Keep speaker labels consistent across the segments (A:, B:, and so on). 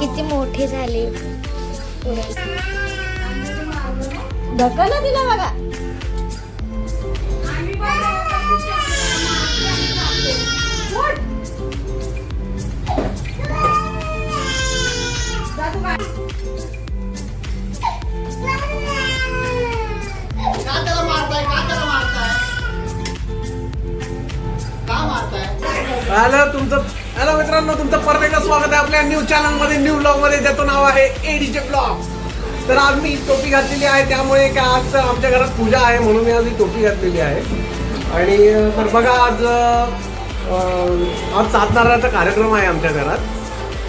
A: किती मोठे झाले.
B: धक्का ना तिला बघा.
C: आलं तुमचं हॅलो मित्रांनो तुमचं परत एकदा स्वागत आहे आपल्या न्यू चॅनलमध्ये न्यू ब्लॉगमध्ये. ज्याचं नाव आहे एडीचे ब्लॉग तर आज मी टोपी घातलेली आहे त्यामुळे काय आज आमच्या घरात पूजा आहे म्हणून मी आज ही टोपी घातलेली आहे. आणि तर बघा आज आज आज सातनारायणचा कार्यक्रम आहे आमच्या घरात.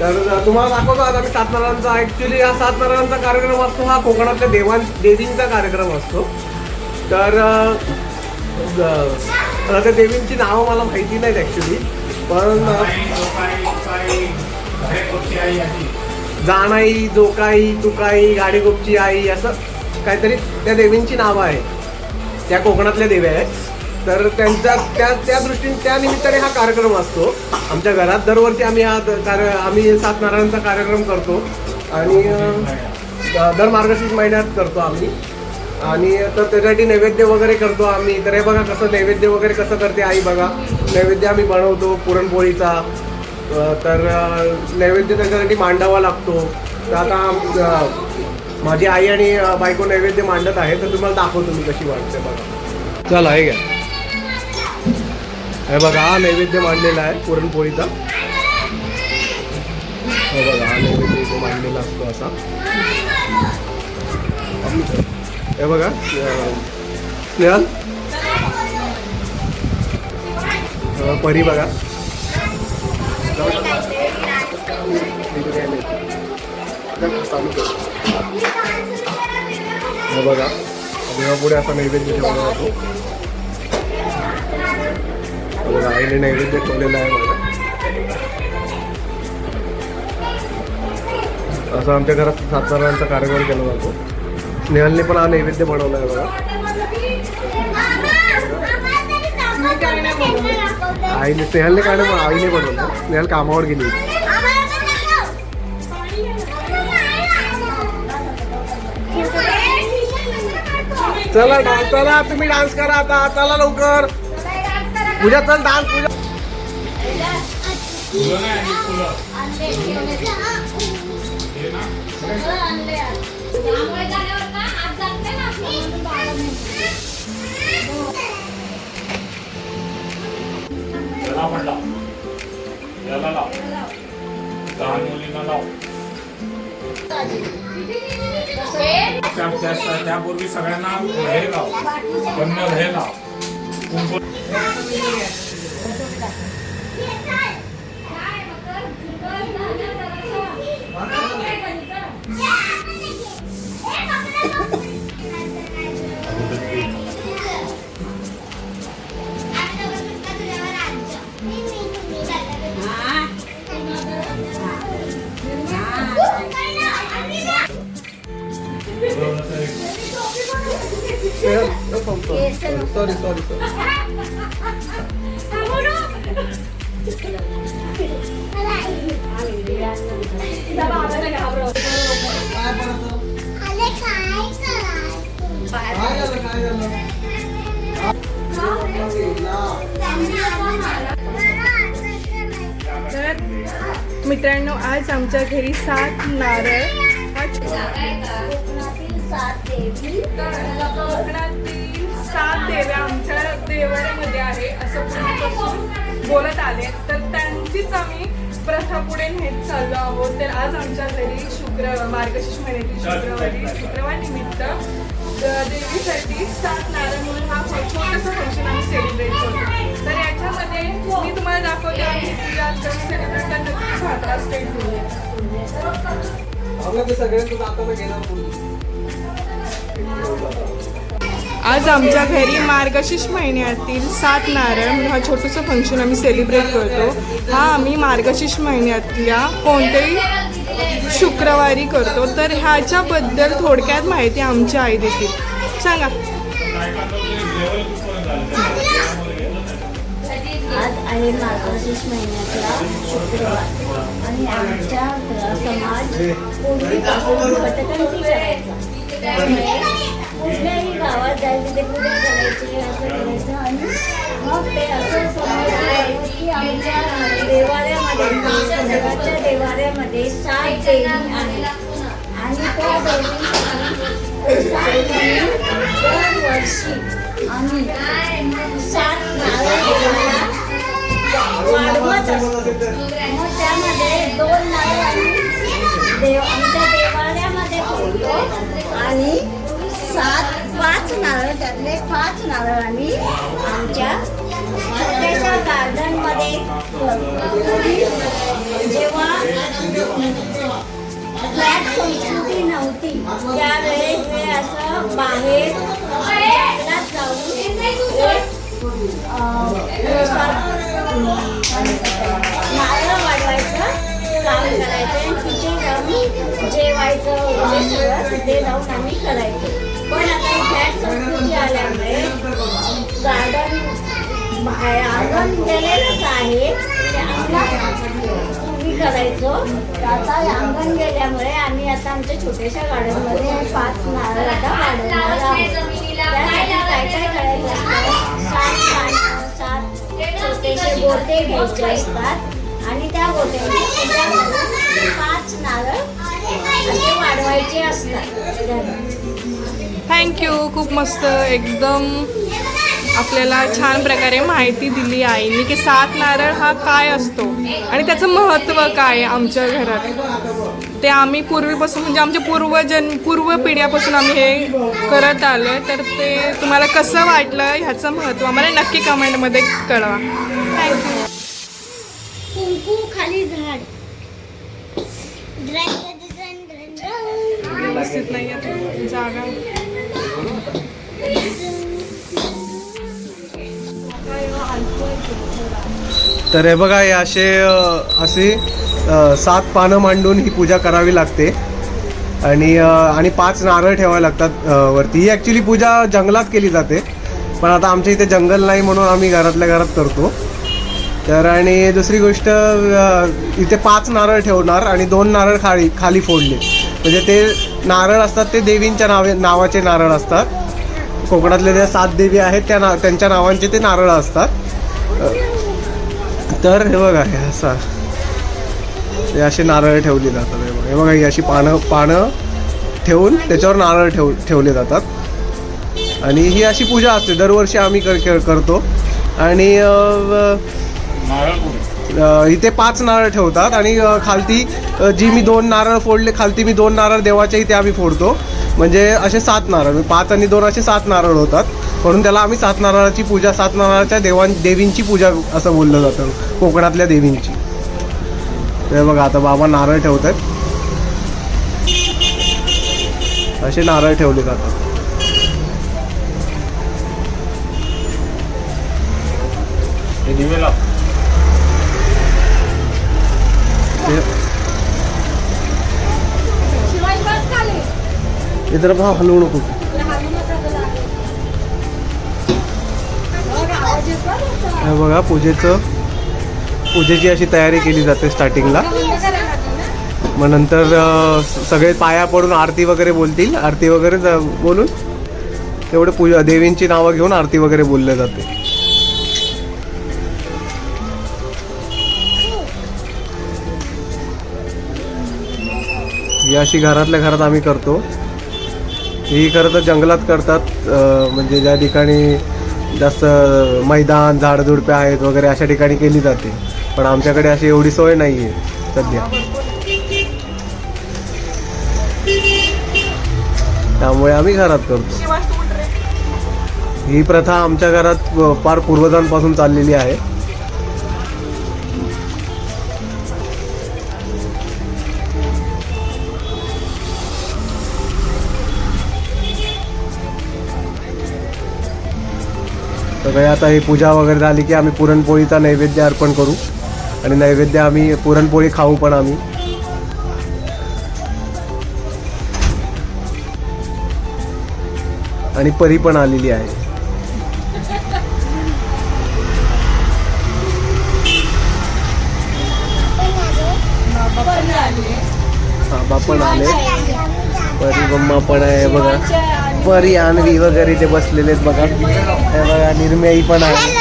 C: तर तुम्हाला दाखवतो आज आम्ही सातनारायणचा ॲक्च्युली हा सातनारायणचा कार्यक्रम असतो हा कोकणातल्या देवां देवींचा कार्यक्रम असतो. तर त्या देवींची नावं मला माहिती नाहीत ॲक्च्युली पण जाणाई जोकाई तुकाई गाडीगोपची आई असं काहीतरी त्या देवींची नावं आहे त्या कोकणातल्या देव्या आहेत. तर त्यांच्या त्या त्या दृष्टीने त्या निमित्ताने हा कार्यक्रम असतो. आमच्या घरात दरवर्षी आम्ही हा कार्य आम्ही सात नारायणचा कार्यक्रम करतो. आणि दर मार्गशीर्ष महिन्यात करतो आम्ही. आणि तर त्याच्यासाठी नैवेद्य वगैरे करतो आम्ही. तर हे बघा कसं नैवेद्य वगैरे कसं करते आई बघा. नैवेद्य आम्ही बनवतो पुरणपोळीचा. तर नैवेद्य त्याच्यासाठी मांडावा लागतो. तर आता माझी आई आणि बायको नैवेद्य मांडत आहे तर तुम्हाला दाखवतो मी कशी वाटते बघा. चला हे घ्या. हे बघा हा नैवेद्य मांडलेला आहे पुरणपोळीचा. हे बघा हा नैवेद्य मांडलेला असतो असा. हे बघा. स्नेहल? परी बघा. हे बघा. देवापुढे असा नैवेद्य ठेवला जातो. बघा आईने नैवेद्य ठेवलेला आहे बघा. असं आमच्या घरात सातारांचा कार्यक्रम केला जातो. नेहलने पण हा नैवेद्य बनवला आहे बघा. आईने स्नेहलने काय नाही आईने बनवलं. स्नेहल कामावर गेली होती. चला डान्स चला तुम्ही डान्स करा आता. चला लवकर. पूजा चल डान्स पूजा.
D: याला पण लाव. याला लाव. लहान मुलींना लाव. त्या- त्यापूर्वी सगळ्यांना हे लाव. कन्नड हे लाव. कुंभ
C: सॉरी सॉरी
E: मित्रांनो आज आमच्या घरी सात नारळ.
A: कोकणातील सात देवी.
E: कोकणातील सात देव्या आमच्या देवाऱ्यामध्ये आहे असं पूर्वीपासून बोलत आले. तर त्यांचीच आम्ही प्रथा पुढे नेत चाललो आहोत. तर आज आमच्या घरी शुक्र मार्गशीर्ष महिन्यातील शुक्रवारी शुक्रवार निमित्त द- देवीसाठी सात नारळ म्हणून हा छोटंसं फंक्शन आम्ही सेलिब्रेट करतो. तर याच्यामध्ये मी तुम्हाला दाखवते आम्ही पूजा आज सेलिब्रेट करतो नक्कीच हातरा स्टेट
C: कोकणातले सगळ्यांचं आता गेला
E: आज आमच्या घरी मार्गशीर्ष महिन्यातील सात नारळ म्हणजे हा छोटंसं फंक्शन आम्ही सेलिब्रेट करतो. हा आम्ही मार्गशीर्ष महिन्यातल्या कोणत्याही शुक्रवारी करतो. तर ह्याच्याबद्दल थोडक्यात माहिती आमच्या आई देतील. सांगा
A: आज आहे मार्गशीर्ष महिन्यातला शुक्रवार. आणि आमच्या समाज पूर्वीपासून भटकंती करायचा त्यामुळे गावात पूजा करायची असं करायचं आणि मग ते असं समजलं की आमच्या देवाऱ्यामध्ये देवाच्या देवाऱ्यामध्ये सात देवी आहे आणि त्या देवी सात देवी दरवर्षी आम्ही सात नारळ देवाला वाढवत असतो. मग त्यामध्ये दोन नारळ आम्ही देव आमच्या देवालयामध्ये नारळ आम्ही आमच्या छोट्याशा गार्डनमध्ये जेव्हा फ्लॅट संस्कृती नव्हती त्यावेळेस हे असं बाहेर जंगलात जाऊन नारळ वाढवायचं काम करायचं तिथे जाऊन जेवायचं वगैरे सगळं जाऊन आम्ही करायचो. पण आता फ्लॅट संस्कृती आल्यामुळे गार्डन बाहेर अंगण गेलेलंच आहे ते करायचो आता अंगण गेल्यामुळे आम्ही आता आमच्या छोट्याशा गार्डनमध्ये पाच नारळ आता गार्डन त्यासाठी काय काय करायचं सात पानं सात छोटेसे गोटे घ्यायचे असतात आणि त्या गोट्यांची पाच नारळ असे असतात.
E: थँक्यू खूप मस्त एकदम आपल्याला छान प्रकारे माहिती दिली आईने की सात नारळ हा काय असतो? आणि त्याचं महत्त्व काय आमच्या घरात? ते आम्ही पूर्वीपासून म्हणजे आमच्या पूर्वजन पूर्व पिढ्यापासून आम्ही हे करत आलो आहे तर ते तुम्हाला कसं वाटलं ह्याचं महत्त्व आम्हाला नक्की कमेंटमध्ये कळवा. थँक्यू व्यवस्थित नाही आहे जागा.
C: तर हे बघा हे असे असे सात पानं मांडून ही पूजा करावी लागते. आणि आणि पाच नारळ ठेवावे लागतात वरती. ही ॲक्च्युली पूजा जंगलात केली जाते. पण आता आमच्या इथे जंगल नाही म्हणून आम्ही घरातल्या घरात करतो. तर आणि दुसरी गोष्ट इथे पाच नारळ ठेवणार आणि दोन नारळ खाली खाली फोडले. म्हणजे ते नारळ असतात ते देवींच्या नावे नावाचे नारळ असतात. कोकणातले ज्या सात देवी आहेत त्या ना त्यांच्या नावांचे ते नारळ असतात. तर हे बघा हे असा. हे असे नारळ ठेवले जातात हे बघा. हे बघा ही अशी पानं पानं ठेवून त्याच्यावर नारळ ठेव ठेवले जातात. आणि ही अशी पूजा असते. दरवर्षी आम्ही कर करतो. आणि
D: नारळ
C: इथे पाच नारळ ठेवतात आणि खालती जी मी दोन नारळ फोडले खालती मी दोन नारळ देवाच्या इथे आम्ही फोडतो. म्हणजे असे सात नारळ म्हणजे पाच आणि दोन असे सात नारळ होतात. म्हणून त्याला आम्ही सात नारळाची पूजा सात नारळाच्या देवां देवींची पूजा असं बोललं जातं कोकणातल्या देवींची. तर बघा आता बाबा नारळ ठेवत आहेत असे नारळ ठेवले जातात
D: दिवे लाव
C: इतर भाव हलवू नको हे बघा पूजेचं पूजेची अशी तयारी केली जाते स्टार्टिंगला मग नंतर सगळे पाया पडून आरती वगैरे बोलतील. आरती वगैरे बोलून तेवढे पूजा देवींची नावं घेऊन आरती वगैरे बोलले जाते. ही अशी घरातल्या घरात आम्ही करतो. ही खरं तर जंगलात करतात म्हणजे ज्या ठिकाणी जास्त मैदान झाडझुडपे आहेत वगैरे अशा ठिकाणी केली जाते. पण आमच्याकडे अशी एवढी सोय नाही आहे सध्या. त्यामुळे आम्ही घरात करतो. ही प्रथा आमच्या घरात फार पूर्वजांपासून चाललेली आहे. सगळे आता ही पूजा वगैरे झाली की आम्ही पुरणपोळीचा नैवेद्य अर्पण करू. आणि नैवेद्य आम्ही पुरणपोळी खाऊ पण आम्ही. आणि परी पण आलेली आहे. बाबा पण आले. परी मम्मा पण आहे बघा. परी आणवी वगैरे ते बसलेले आहेत बघा. हे बघा निर्मयी पण आहे.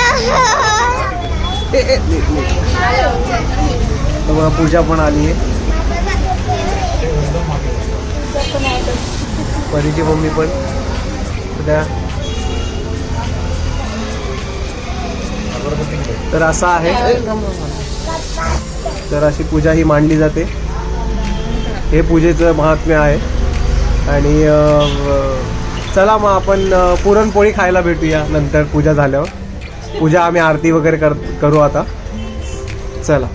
C: बघा पूजा पण आली आहे. परीची मम्मी पण. उद्या. तर असं आहे. तर अशी पूजा ही मांडली जाते. हे पूजेचं महात्म्य आहे. आणि चला मग आपण पुरणपोळी खायला भेटूया नंतर पूजा झाल्यावर. पूजा आम्ही आरती वगैरे कर करू आता. चला.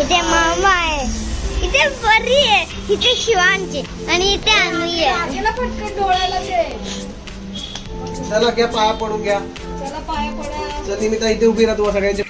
F: इथे मामा आहे. इथे परी आहे. इथे शिवांची आणि इथे अन्वी आहे.
C: चला घ्या पाया पडून घ्या.
E: चला पाया पडा.
C: चल निमित्त इथे उभी राहा तुम्हाला सगळ्यांचे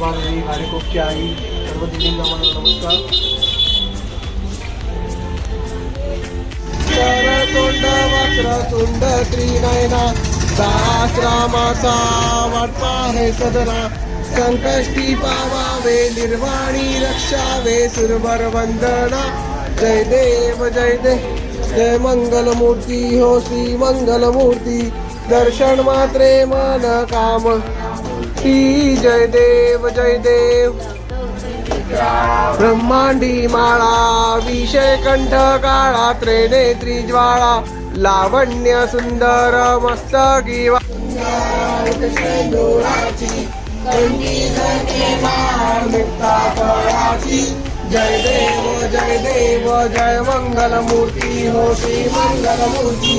C: स्वामी हरिकोपची आई सर्व देवींना मला नमस्कार. तोंड वक्रतुंड त्रिनयना सहस्रामाचा वाटपा हे सदना संकष्टी पावावे निर्वाणी रक्षावे सुरभर वंदना. जय देव जय देव जय मंगलमूर्ती हो श्री मंगलमूर्ती. दर्शन मात्रे मन काम. श्री जय देव जय देव. ब्रह्मांडी माळा विषय कंठ काळा त्रिनेत्री ज्वाळा लावण्य सुंदर मस्त वा- जय देव जय देव जय मंगल मूर्ती हो श्री मंगल मूर्ती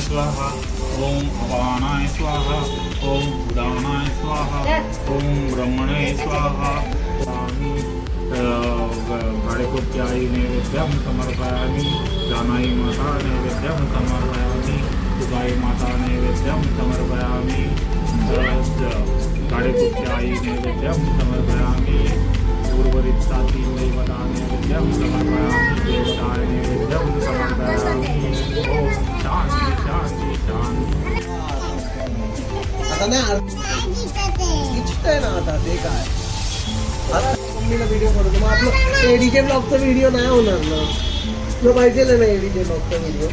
D: बाणाय स्वाहा ओम अपानाय स्वाहा ओम उदानाय स्वाहा ओम ब्रह्मणे स्वाहा। स्वामी गाडेकोटची आई नैवेद्यम समर्पयामी जानाई माता नैवेद्यम समर्पयामी तुगाई माता नैवेद्यम समर्पयामी गाडेकोटची नैवेद्यम समर्पयामी उर्वरिताती देवता नैवेद्यम समर्पयामी देवताय नैवेद्यम
C: नाही आर- आहे ना. आता ते काय आता मम्मीला व्हिडिओ करतो मग आपलं एडीजे ब्लॉगचा व्हिडिओ नाही होणार ना. तुला पाहिजे ना एडीजे ब्लॉगचा व्हिडिओ